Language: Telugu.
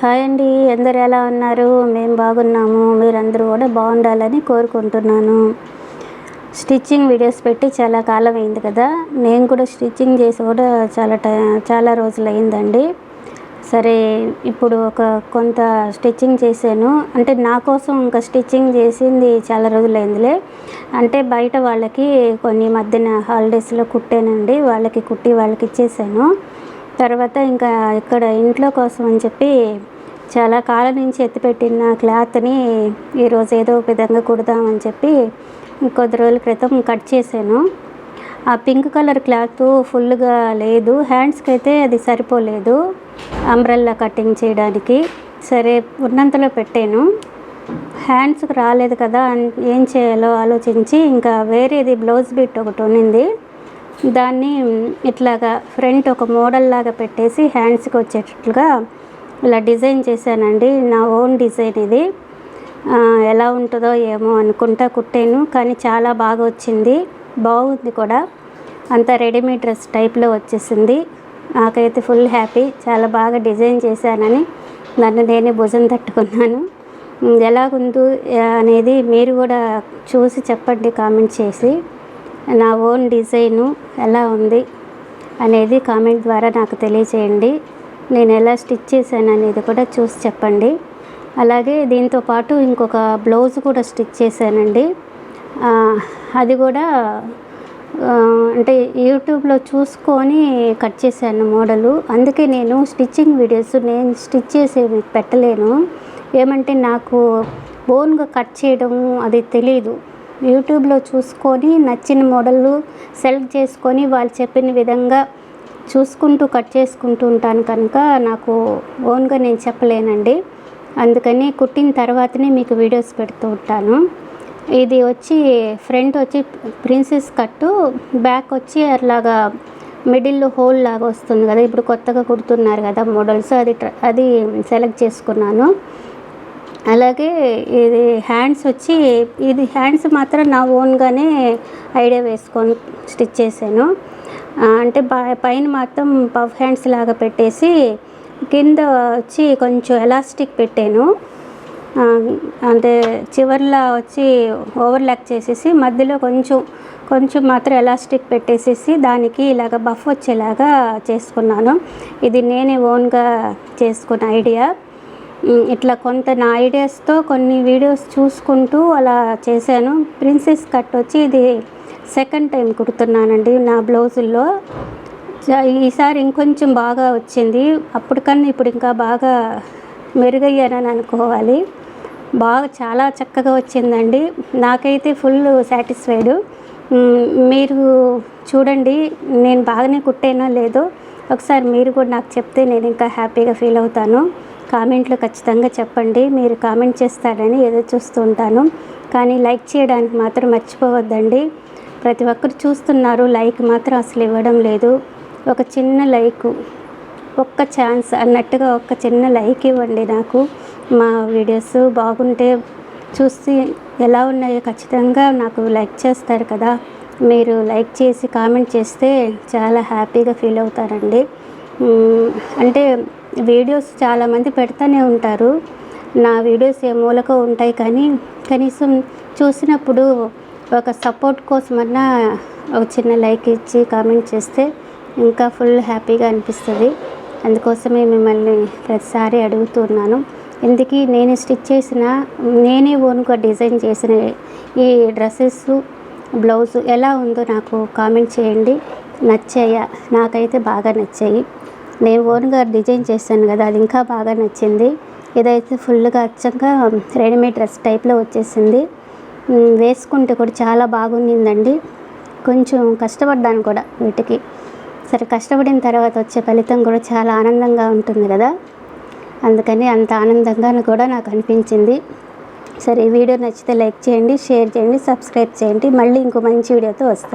హాయ్ అండి అందరు ఎలా ఉన్నారు? మేము బాగున్నాము. మీరందరూ కూడా బాగుండాలని కోరుకుంటున్నాను. స్టిచ్చింగ్ వీడియోస్ పెట్టి చాలా కాలం అయింది కదా. నేను కూడా స్టిచ్చింగ్ చేసి కూడా చాలా టై చాలా రోజులు అయిందండి. సరే ఇప్పుడు ఒక కొంత స్టిచ్చింగ్ చేశాను. అంటే నా కోసం ఇంకా స్టిచ్చింగ్ చేసింది చాలా రోజులు అయిందిలే. అంటే బయట వాళ్ళకి కొన్ని మధ్యన హాలిడేస్లో కుట్టానండి. వాళ్ళకి కుట్టి వాళ్ళకి ఇచ్చేసాను. తర్వాత ఇంకా ఇక్కడ ఇంట్లో కోసం అని చెప్పి చాలా కాలం నుంచి ఎత్తిపెట్టిన క్లాత్ని ఈరోజు ఏదో ఒక విధంగా కుడదామని చెప్పి కొద్ది రోజుల క్రితం కట్ చేశాను. ఆ పింక్ కలర్ క్లాత్ ఫుల్గా లేదు. హ్యాండ్స్కి అయితే అది సరిపోలేదు. అంబ్రెల్లా కటింగ్ చేయడానికి సరే ఉన్నంతలో పెట్టాను. హ్యాండ్స్కి రాలేదు కదా ఏం చేయాలో ఆలోచించి ఇంకా వేరేది బ్లౌజ్ బిట్ ఒకటి ఉన్నింది. దాన్ని ఇట్లాగా ఫ్రంట్ ఒక మోడల్ లాగా పెట్టేసి హ్యాండ్స్కి వచ్చేటట్లుగా ఇలా డిజైన్ చేశానండి. నా ఓన్ డిజైన్ ఇది. ఎలా ఉంటుందో ఏమో అనుకుంటా కుట్టాను కానీ చాలా బాగా వచ్చింది. బాగుంది కూడా. అంతా రెడీమేడ్ డ్రెస్ టైప్లో వచ్చేసింది. నాకైతే ఫుల్ హ్యాపీ. చాలా బాగా డిజైన్ చేశానని నన్ను నేనే భుజం తట్టుకున్నాను. ఎలాగుందో అనేది మీరు కూడా చూసి చెప్పండి కామెంట్ చేసి. నా ఓన్ డిజైను ఎలా ఉంది అనేది కామెంట్ ద్వారా నాకు తెలియచేయండి. నేను ఎలా స్టిచ్ చేశాను అనేది కూడా చూసి చెప్పండి. అలాగే దీంతో పాటు ఇంకొక బ్లౌజ్ కూడా స్టిచ్ చేశానండి. అది కూడా అంటే యూట్యూబ్లో చూసుకొని కట్ చేశాను మోడలు. అందుకే నేను స్టిచ్చింగ్ వీడియోస్ నేను స్టిచ్ చేసి పెట్టలేను. ఏమంటే నాకు ఓన్గా కట్ చేయడం అది తెలియదు యూట్యూబ్లో చూసుకొని నచ్చిన మోడళ్ళు సెలెక్ట్ చేసుకొని వాళ్ళు చెప్పిన విధంగా చూసుకుంటూ కట్ చేసుకుంటూ ఉంటాను కనుక నాకు ఓన్గా నేను చెప్పలేనండి. అందుకని కుట్టిన తర్వాతనే మీకు వీడియోస్ పెడుతూ ఉంటాను. ఇది వచ్చి ఫ్రంట్ వచ్చి ప్రిన్సెస్ కట్టు బ్యాక్ వచ్చి అలాగా మిడిల్లో హోల్ లాగా వస్తుంది కదా. ఇప్పుడు కొత్తగా కుడుతున్నారు కదా మోడల్స్ అది అది సెలెక్ట్ చేసుకున్నాను. అలాగే ఇది హ్యాండ్స్ వచ్చి ఇది హ్యాండ్స్ మాత్రం నా ఓన్గానే ఐడియా వేసుకొని స్టిచ్ చేశాను. అంటే పైన మాత్రం పఫ్ హ్యాండ్స్ లాగా పెట్టేసి కింద వచ్చి కొంచెం ఎలాస్టిక్ పెట్టాను. అంటే చివర్లో వచ్చి ఓవర్లాక్ చేసేసి మధ్యలో కొంచెం కొంచెం మాత్రం ఎలాస్టిక్ పెట్టేసేసి దానికి ఇలాగ బఫ్ వచ్చేలాగా చేసుకున్నాను. ఇది నేనే ఓన్గా చేసుకున్న ఐడియా. ఇట్లా కొంత నా ఐడియాస్తో కొన్ని వీడియోస్ చూసుకుంటూ అలా చేశాను. ప్రిన్సెస్ కట్ వచ్చి ఇది సెకండ్ టైం కుడుతున్నానండి నా బ్లౌజుల్లో ఈసారి ఇంకొంచెం బాగా వచ్చింది. అప్పటికన్నా ఇప్పుడు ఇంకా బాగా మెరుగయ్యానని అనుకోవాలి. బాగా చాలా చక్కగా వచ్చిందండి. నాకైతే ఫుల్ సాటిస్ఫైడ్ మీరు చూడండి నేను బాగానే కుట్టానో లేదో ఒకసారి మీరు కూడా నాకు చెప్తే నేను ఇంకా హ్యాపీగా ఫీల్ అవుతాను. కామెంట్లో ఖచ్చితంగా చెప్పండి. మీరు కామెంట్ చేస్తారని ఏదో చూస్తూ ఉంటాను. కానీ లైక్ చేయడానికి మాత్రం మర్చిపోవద్దండి. ప్రతి ఒక్కరు చూస్తున్నారు. లైక్ మాత్రం అసలు ఇవ్వడం లేదు. ఒక చిన్న లైక్ ఒక్క ఛాన్స్ అన్నట్టుగా ఒక చిన్న లైక్ ఇవ్వండి నాకు. మా వీడియోస్ బాగుంటే చూసి ఎలా ఉన్నాయో ఖచ్చితంగా నాకు లైక్ చేస్తారు కదా. మీరు లైక్ చేసి కామెంట్ చేస్తే చాలా హ్యాపీగా ఫీల్ అవుతారండి. అంటే వీడియోస్ చాలామంది పెడతానే ఉంటారు. నా వీడియోస్ ఏ మూలకో ఉంటాయి కానీ కనీసం చూసినప్పుడు ఒక సపోర్ట్ కోసమన్నా ఒక చిన్న లైక్ ఇచ్చి కామెంట్ చేస్తే ఇంకా ఫుల్ హ్యాపీగా అనిపిస్తుంది. అందుకోసమే మిమ్మల్ని ప్రతిసారి అడుగుతున్నాను ఇందుకీ నేను స్టిచ్ చేసిన నేనే ఓన్గా డిజైన్ చేసిన ఈ డ్రెస్సెస్ బ్లౌజ్ ఎలా ఉందో నాకు కామెంట్ చేయండి. నచ్చాయా? నాకైతే బాగా నచ్చాయి. నేను ఓన్గా డిజైన్ చేశాను కదా అది ఇంకా బాగా నచ్చింది. ఇదైతే ఫుల్గా అచ్చంగా రెడీమేడ్ డ్రెస్ టైప్లో వచ్చేసింది. వేసుకుంటే కూడా చాలా బాగుండిందండి. కొంచెం కష్టపడ్డాను కూడా వీటికి. సరే కష్టపడిన తర్వాత వచ్చే ఫలితం కూడా చాలా ఆనందంగా ఉంటుంది కదా. అందుకని అంత ఆనందంగా కూడా నాకు అనిపించింది. సరే ఈ వీడియో నచ్చితే లైక్ చేయండి షేర్ చేయండి సబ్స్క్రైబ్ చేయండి. మళ్ళీ ఇంకో మంచి వీడియోతో వస్తాను.